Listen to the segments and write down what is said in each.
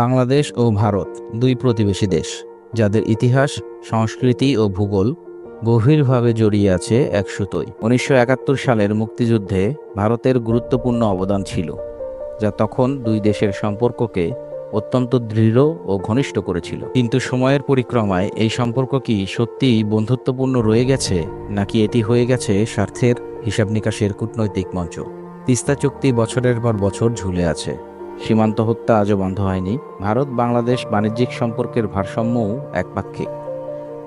বাংলাদেশ ও ভারত, দুই প্রতিবেশী দেশ, যাদের ইতিহাস, সংস্কৃতি ও ভূগোল গভীরভাবে জড়িয়ে আছে এক সুতোয় উনিশশো একাত্তর সালের মুক্তিযুদ্ধে ভারতের গুরুত্বপূর্ণ অবদান ছিল, যা তখন দুই দেশের সম্পর্ককে অত্যন্ত দৃঢ় ও ঘনিষ্ঠ করেছিল। কিন্তু সময়ের পরিক্রমায় এই সম্পর্ক কি সত্যিই বন্ধুত্বপূর্ণ রয়ে গেছে, নাকি এটি হয়ে গেছে স্বার্থের হিসাব নিকাশের কূটনৈতিক মঞ্চ? তিস্তা চুক্তি বছরের পর বছর ঝুলে আছে। সীমান্ত হত্যা আজও বন্ধ হয়নি। ভারত বাংলাদেশ বাণিজ্যিক সম্পর্কের ভারসাম্যও একপাক্ষিক,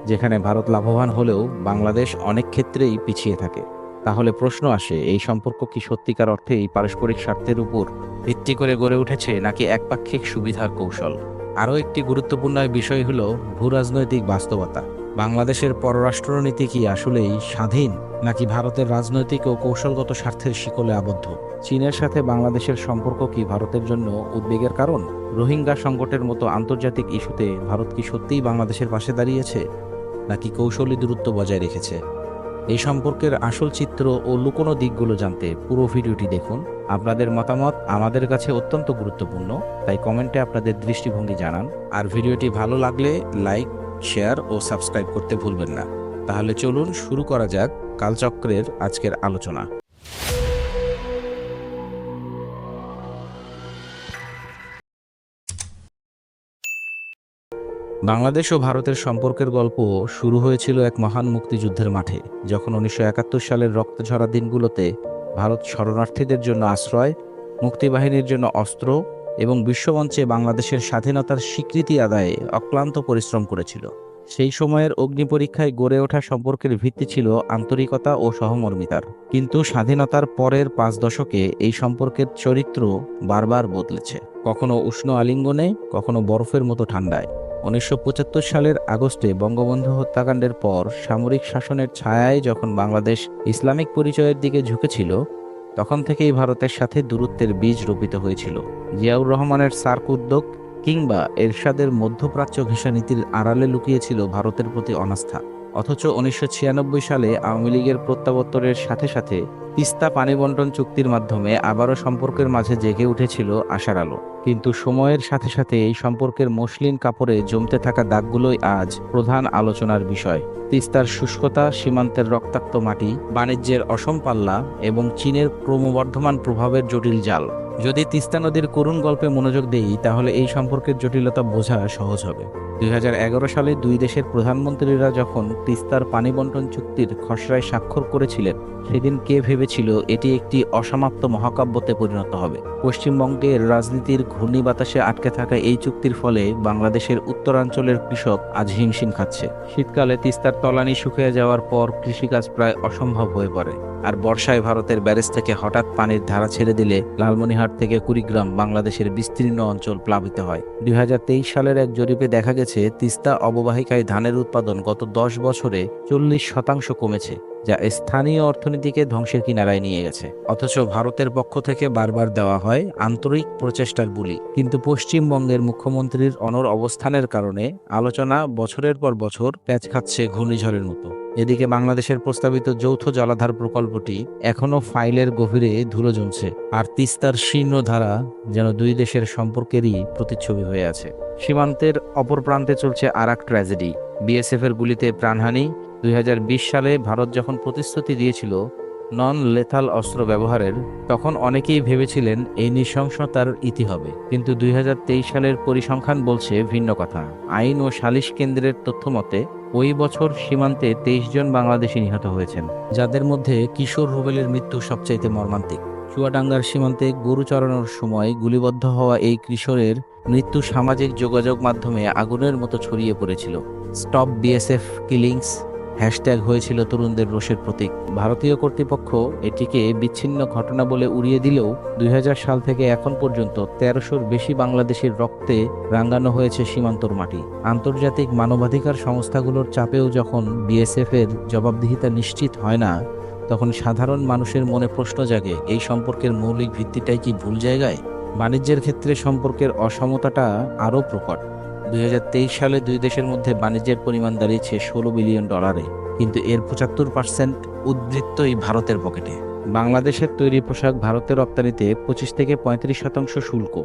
যেখানে ভারত লাভবান হলেও বাংলাদেশ অনেক ক্ষেত্রেই পিছিয়ে থাকে। তাহলে প্রশ্ন আসে, এই সম্পর্ক কি সত্যিকার অর্থে এই পারস্পরিক স্বার্থের উপর ভিত্তি করে গড়ে উঠেছে নাকি একপাক্ষিক সুবিধার কৌশল? আরও একটি গুরুত্বপূর্ণ বিষয় হল ভূরাজনৈতিক বাস্তবতা। বাংলাদেশের পররাষ্ট্রনীতি কি আসলেই স্বাধীন, নাকি ভারতের রাজনৈতিক ও কৌশলগত স্বার্থের শিকলে আবদ্ধ? চীনের সাথে বাংলাদেশের সম্পর্ক কি ভারতের জন্য উদ্বেগের কারণ? রোহিঙ্গা সংকটের মতো আন্তর্জাতিক ইস্যুতে ভারত কি সত্যিই বাংলাদেশের পাশে দাঁড়িয়েছে, নাকি কৌশলী দূরত্ব বজায় রেখেছে? এই সম্পর্কের আসল চিত্র ও লুকোনো দিকগুলো জানতে পুরো ভিডিওটি দেখুন। আপনাদের মতামত আমাদের কাছে অত্যন্ত গুরুত্বপূর্ণ, তাই কমেন্টে আপনাদের দৃষ্টিভঙ্গি জানান। আর ভিডিওটি ভালো লাগলে লাইক শেয়ার ও সাবস্ক্রাইব করতে ভুলবেন না। তাহলে চলুন শুরু করা যাক কালচক্রের আজকের আলোচনা। বাংলাদেশ ও ভারতের সম্পর্কের গল্প শুরু হয়েছিল এক মহান মুক্তিযুদ্ধের মাঠে, যখন উনিশশো একাত্তর সালের রক্তঝরা দিনগুলোতে ভারত শরণার্থীদের জন্য আশ্রয়, মুক্তিবাহিনীর জন্য অস্ত্র এবং বিশ্বমঞ্চে বাংলাদেশের স্বাধীনতার স্বীকৃতি আদায়ে অক্লান্ত পরিশ্রম করেছিল। সেই সময়ের অগ্নি পরীক্ষায় গড়ে ওঠা সম্পর্কের ভিত্তি ছিল আন্তরিকতা ও সহমর্মিতার। কিন্তু স্বাধীনতার পরের পাঁচ দশকে এই সম্পর্কের চরিত্র বারবার বদলেছে। কখনো উষ্ণ আলিঙ্গনে, কখনো বরফের মতো ঠান্ডায়। উনিশশো পঁচাত্তর সালের আগস্টে বঙ্গবন্ধু হত্যাকাণ্ডের পর সামরিক শাসনের ছায়ায় যখন বাংলাদেশ ইসলামিক পরিচয়ের দিকে ঝুঁকেছিল তখন থেকেই ভারতের সাথে দূরত্বের বীজ রোপিত হয়েছিল। জিয়াউর রহমানের সার্ক উদ্যোগ কিংবা এরশাদের মধ্যপ্রাচ্য ঘেঁষা নীতির আড়ালে লুকিয়েছিল ভারতের প্রতি অনাস্থা। অথচ উনিশশো ছিয়ানব্বই সালে আওয়ামী লীগের প্রত্যাবর্তনের সাথে সাথে তিস্তা পানি বন্টন চুক্তির মাধ্যমে আবারও সম্পর্কের মাঝে জেগে উঠেছিল আশার আলো। কিন্তু সময়ের সাথে সাথে এই সম্পর্কের মসলিন কাপড়ে জমতে থাকা দাগগুলোই আজ প্রধান আলোচনার বিষয়। তিস্তার শুষ্কতা, সীমান্তের রক্তাক্ত মাটি, বাণিজ্যের অসম পাল্লা এবং চীনের ক্রমবর্ধমান প্রভাবের জটিল জাল। যদি তিস্তা নদীর করুণ গল্পে মনোযোগ দেই, তাহলে এই সম্পর্কের জটিলতা বোঝা সহজ হবে। দুই হাজার এগারো সালে দুই দেশের প্রধানমন্ত্রীরা যখন তিস্তার পানি বন্টন চুক্তির খসড়ায় স্বাক্ষর করেছিলেন, সেদিন কে ভেবেছিল এটি একটি অসমাপ্ত মহাকাব্যতে পরিণত হবে? পশ্চিমবঙ্গের রাজনীতির ঘূর্ণি বাতাসে আটকে থাকা এই চুক্তির ফলে বাংলাদেশের উত্তরাঞ্চলের কৃষক আজ হিমশিম খাচ্ছে। শীতকালে তিস্তার তলানি শুকিয়ে যাওয়ার পর কৃষিকাজ প্রায় অসম্ভব হয়ে পড়ে। আর বর্ষায় ভারতের ব্যারেজ থেকে হঠাৎ পানির ধারা ছেড়ে দিলে লালমনিহাট থেকে কুড়িগ্রাম বাংলাদেশের বিস্তীর্ণ অঞ্চল প্লাবিত হয়। দুই হাজার তেইশ সালের এক জরিপে দেখা গেছে তিস্তা অববাহিকায় ধানের উৎপাদন গত দশ বছরে চল্লিশ শতাংশ কমেছে, যা স্থানীয় অর্থনীতিকে ধ্বংসের কিনারায় নিয়ে গেছে। অথচ ভারতের পক্ষ থেকে বারবার দেওয়া হয় আন্তরিক প্রচেষ্টার বুলি। কিন্তু পশ্চিমবঙ্গের মুখ্যমন্ত্রীর অনর অবস্থানের কারণে আলোচনা বছরের পর বছর প্যাচ খাচ্ছে ঘূর্ণিঝড়ের মতো। এদিকে বাংলাদেশের প্রস্তাবিত যৌথ জলাধার প্রকল্পটি এখনও ফাইলের গভীরে ধুলো জমছে, আর তিস্তার শীর্ণ ধারা যেন দুই দেশের সম্পর্কেরই প্রতিচ্ছবি হয়ে আছে। সীমান্তের অপর প্রান্তে চলছে আর এক ট্র্যাজেডি। বিএসএফ এর গুলিতে প্রাণহানি। দুই হাজার বিশ সালে ভারত যখন প্রতিশ্রুতি দিয়েছিল নন লেথাল অস্ত্র ব্যবহারের, তখন অনেকেই ভেবেছিলেন এই নৃশংসতার ইতি হবে। কিন্তু দুই হাজার তেইশ সালের পরিসংখ্যান বলছে ভিন্ন কথা। আইন ও সালিশ কেন্দ্রের তথ্য মতে, ওই বছর সীমান্তে তেইশ জন বাংলাদেশি নিহত হয়েছেন, যাদের মধ্যে কিশোর রুবেলের মৃত্যু সবচাইতে মর্মান্তিক। চুয়াডাঙ্গার সীমান্তে গরু চড়ানোর সময় গুলিবদ্ধ হওয়া এই কিশোরের মৃত্যু সামাজিক যোগাযোগ মাধ্যমে আগুনের মতো ছড়িয়ে পড়েছিল। স্টপ বিএসএফ কিলিংস হ্যাশট্যাগ হয়েছিল তরুণদের রোষের প্রতীক। ভারতীয় কর্তৃপক্ষ এটিকে বিচ্ছিন্ন ঘটনা বলে উড়িয়ে দিলেও দুই হাজার সাল থেকে এখন পর্যন্ত তেরোশোর বেশি বাংলাদেশের রক্তে রাঙ্গানো হয়েছে সীমান্তর মাটি। আন্তর্জাতিক মানবাধিকার সংস্থাগুলোর চাপেও যখন বিএসএফ এর জবাবদিহিতা নিশ্চিত হয় না তখন সাধারণ মানুষের মনে প্রশ্ন জাগে, এই সম্পর্কের মৌলিক ভিত্তিটাই কি ভুল জায়গায়? বাণিজ্যের ক্ষেত্রে সম্পর্কের অসমতাটা আরও প্রকট। দু হাজার তেইশ সালে দুই দেশের মধ্যে বাণিজ্যের পরিমাণ দাঁড়িয়েছে ষোলো বিলিয়ন ডলারে, কিন্তু এর পঁচাত্তর পার্সেন্ট উদ্বৃত্তই ভারতের পকেটে। বাংলাদেশের তৈরি পোশাক ভারতের রপ্তানিতে পঁচিশ থেকে পঁয়ত্রিশ শতাংশ শুল্ক,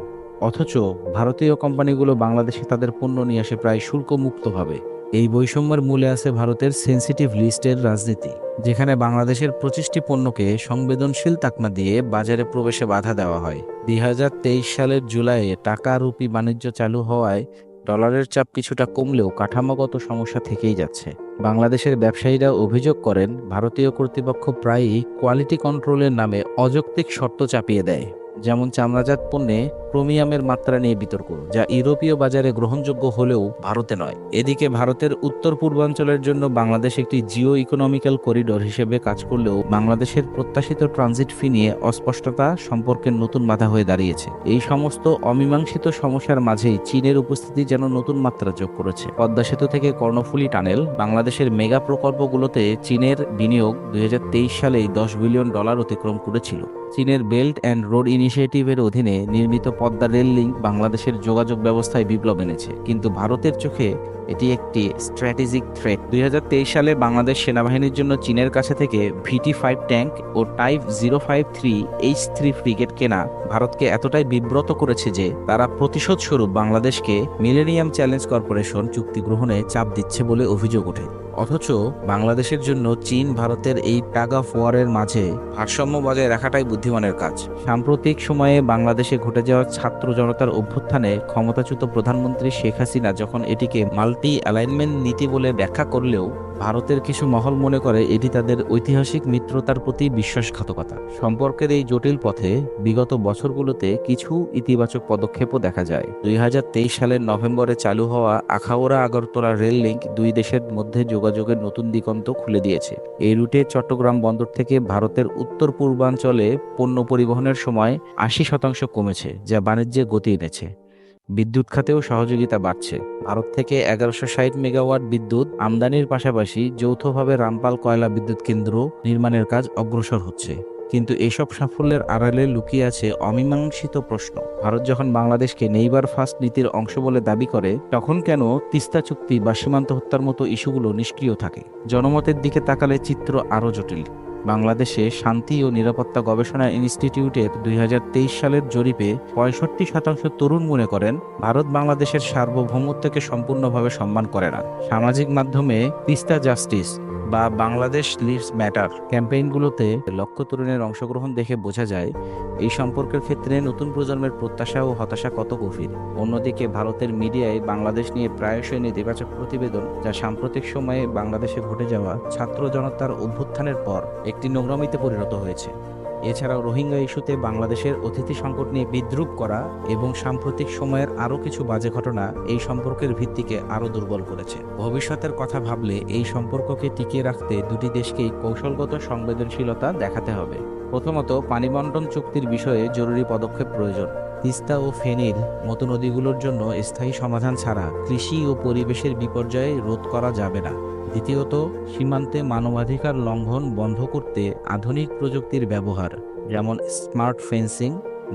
অথচ ভারতীয় কোম্পানিগুলো বাংলাদেশে তাদের পণ্য নিয়ে আসে প্রায় শুল্কমুক্তভাবে। এই বৈষম্যের মূলে আছে ভারতের সেন্সিটিভ লিস্টের রাজনীতি, যেখানে বাংলাদেশের পঁচিশটি পণ্যকে সংবেদনশীল তাকমা দিয়ে বাজারে প্রবেশে বাধা দেওয়া হয়। দুই হাজার তেইশ সালের জুলাইয়ে টাকা রুপি বাণিজ্য চালু হওয়ায় ডলারের চাপ কিছুটা কমলেও কাঠামোগত সমস্যা থেকেই যাচ্ছে। বাংলাদেশের ব্যবসায়ীরা অভিযোগ করেন, ভারতীয় কর্তৃপক্ষ প্রায়ই কোয়ালিটি কন্ট্রোলের নামে অযৌক্তিক শর্ত চাপিয়ে দেয়। যেমন চামড়াজাত পণ্যে ক্রোমিয়ামের মাত্রা নিয়ে বিতর্ক, যা ইউরোপীয় বাজারে গ্রহণযোগ্য হলেও ভারতে নয়। এদিকে ভারতের উত্তর পূর্বাঞ্চলের জন্য বাংলাদেশ একটি জিও ইকোনমিক্যাল করিডোর হিসেবে কাজ করলেও বাংলাদেশের প্রত্যাশিত ট্রানজিট ফি নিয়ে অস্পষ্টতা সম্পর্কে নতুন বাধা হয়ে দাঁড়িয়েছে। এই সমস্ত অমীমাংসিত সমস্যার মাঝেই চীনের উপস্থিতি যেন নতুন মাত্রা যোগ করেছে। পদ্মা সেতু থেকে কর্ণফুলী টানেল, বাংলাদেশের মেগা প্রকল্পগুলোতে চীনের বিনিয়োগ দুই হাজার তেইশ সালেই দশ বিলিয়ন ডলার অতিক্রম করেছিল। চীনের বেল্ট অ্যান্ড রোড ইনিশিয়েটিভের অধীনে নির্মিত পদ্মা রেল লিঙ্ক বাংলাদেশের যোগাযোগ ব্যবস্থায় বিপ্লব এনেছে। কিন্তু ভারতের চোখে এটি একটি স্ট্র্যাটেজিক থ্রেট দুই হাজার তেইশ সালে বাংলাদেশ সেনাবাহিনীর জন্য চীনের কাছে থেকে ভিটি ফাইভ ট্যাঙ্ক ও type zero five three H three frigate কেনা ভারতকে এতটাই বিব্রত করেছে যে তারা প্রতিশোধ স্বরূপ বাংলাদেশকে মিলেনিয়াম চ্যালেঞ্জ কর্পোরেশন চুক্তি গ্রহণে চাপ দিচ্ছে বলে অভিযোগ ওঠে। অথচ বাংলাদেশের জন্য চীন ভারতের এই টাগ অফ ওয়ারের মাঝে ভারসাম্য বজায় রাখাটাই বুদ্ধিমানের কাজ। সাম্প্রতিক সময়ে বাংলাদেশে ঘটে যাওয়া ছাত্র জনতার অভ্যুত্থানে ক্ষমতাচ্যুত প্রধানমন্ত্রী শেখ হাসিনা যখন এটিকে মাল্টি অ্যালাইনমেন্ট নীতি বলে ব্যাখ্যা করলেও ভারতের কিছু মহল মনে করে এটি তাদের ঐতিহাসিক মিত্রতার প্রতি বিশ্বাসঘাতকতা। সম্পর্কের এই জটিল পথে বিগত বছরগুলোতে কিছু ইতিবাচক পদক্ষেপও দেখা যায়। দুই হাজার তেইশ সালের নভেম্বরে চালু হওয়া আখাউড়া আগরতলা রেল লিঙ্ক দুই দেশের মধ্যে যোগাযোগের নতুন দিগন্ত খুলে দিয়েছে। এই রুটে চট্টগ্রাম বন্দর থেকে ভারতের উত্তর পূর্বাঞ্চলে পণ্য পরিবহনের সময় আশি শতাংশ কমেছে, যা বাণিজ্যে গতি এনেছে। বিদ্যুৎ খাতেও সহযোগিতা বাড়ছে। ভারত থেকে এগারোশো ষাট মেগাওয়াট বিদ্যুৎ আমদানির পাশাপাশি যৌথভাবে রামপাল কয়লা বিদ্যুৎ কেন্দ্র নির্মাণের কাজ অগ্রসর হচ্ছে। কিন্তু এসব সাফল্যের আড়ালে লুকিয়ে আছে অমীমাংসিত প্রশ্ন। ভারত যখন বাংলাদেশকে নেইবার ফার্স্ট নীতির অংশ বলে দাবি করে, তখন কেন তিস্তা চুক্তি বা সীমান্ত হত্যার মতো ইস্যুগুলো নিষ্ক্রিয় থাকে? জনমতের দিকে তাকালে চিত্র আরও জটিল। বাংলাদেশে শান্তি ও নিরাপত্তা গবেষণা ইনস্টিটিউটের দুই হাজার তেইশ সালের জরিপে পঁয়ষট্টি শতাংশ তরুণ মনে করেন, ভারত বাংলাদেশের সার্বভৌমত্বকে সম্পূর্ণভাবে সম্মান করে না। সামাজিক মাধ্যমে তিস্তা জাস্টিস বা বাংলাদেশ লিভস ম্যাটার ক্যাম্পেইনগুলোতে লক্ষ্য তরুণের অংশগ্রহণ দেখে বোঝা যায়, এই সম্পর্কের ক্ষেত্রে নতুন প্রজন্মের প্রত্যাশা ও হতাশা কত গভীর। অন্যদিকে ভারতের মিডিয়ায় বাংলাদেশ নিয়ে প্রায়শই নেতিবাচক প্রতিবেদন যা সাম্প্রতিক সময়ে বাংলাদেশে ঘটে যাওয়া ছাত্র জনতার অভ্যুত্থানের পর একটি নোংরামিতে পরিণত হয়েছে। এছাড়াও রোহিঙ্গা ইস্যুতে বাংলাদেশের অতিথি সংকট নিয়ে বিদ্রুপ করা এবং সাম্প্রতিক সময়ের আরও কিছু বাজে ঘটনা এই সম্পর্কের ভিত্তিকে আরও দুর্বল করেছে। ভবিষ্যতের কথা ভাবলে এই সম্পর্ককে টিকিয়ে রাখতে দুটি দেশকেই কৌশলগত সংবেদনশীলতা দেখাতে হবে। প্রথমত পানি বন্টন চুক্তির বিষয়ে জরুরি পদক্ষেপ প্রয়োজন। তিস্তা ও ফেনীর মতো নদীগুলোর জন্য স্থায়ী সমাধান ছাড়া কৃষি ও পরিবেশের বিপর্যয় রোধ করা যাবে না। দ্বিতীয়ত, সীমান্তে মানবাধিকার লঙ্ঘন বন্ধ করতে আধুনিক প্রযুক্তির ব্যবহার, যেমন স্মার্ট ফেন্সিং,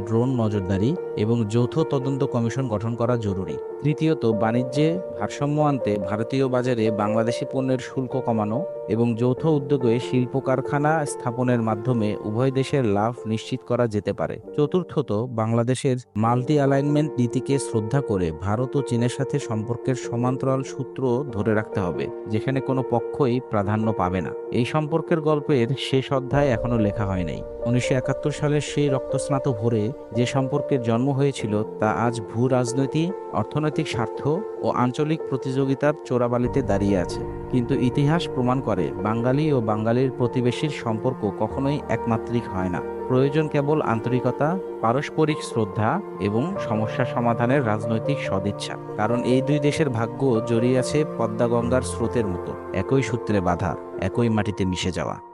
ড্রোন নজরদারি এবং যৌথ তদন্ত কমিশন গঠন করা জরুরি। তৃতীয়ত, বাণিজ্যে ভারসাম্য আনতে ভারতীয় বাজারে বাংলাদেশি পণ্যের শুল্ক কমানো এবং যৌথ উদ্যোগে শিল্প কারখানা স্থাপনের মাধ্যমে উভয় দেশের লাভ নিশ্চিত করা যেতে পারে। চতুর্থত, বাংলাদেশের মাল্টি অ্যালাইনমেন্ট নীতিকে শ্রদ্ধা করে ভারত ও চীনের সাথে সম্পর্কের সমান্তরাল সূত্র ধরে রাখতে হবে, যেখানে কোনো পক্ষই প্রাধান্য পাবে না। এই সম্পর্কের গল্পের শেষ অধ্যায় এখনও লেখা হয় নাই। উনিশশো একাত্তর সালের সেই রক্তস্নাত ভোরে যে সম্পর্কের জন্ম হয়েছিল, তা আজ ভূ রাজনৈতিক অর্থনৈতিক স্বার্থ ও আঞ্চলিক প্রতিযোগিতার চোরাবালিতে দাঁড়িয়ে আছে। কিন্তু ইতিহাস প্রমাণ করে বাঙালি ও বাঙালির প্রতিবেশীর সম্পর্ক কখনোই একমাত্রিক হয় না। প্রয়োজন কেবল আন্তরিকতা, পারস্পরিক শ্রদ্ধা এবং সমস্যা সমাধানের রাজনৈতিক সদিচ্ছা। কারণ এই দুই দেশের ভাগ্য জড়িয়ে আছে পদ্মা গঙ্গার স্রোতের মতো। একই সূত্রে বাধা, একই মাটিতে মিশে যাওয়া।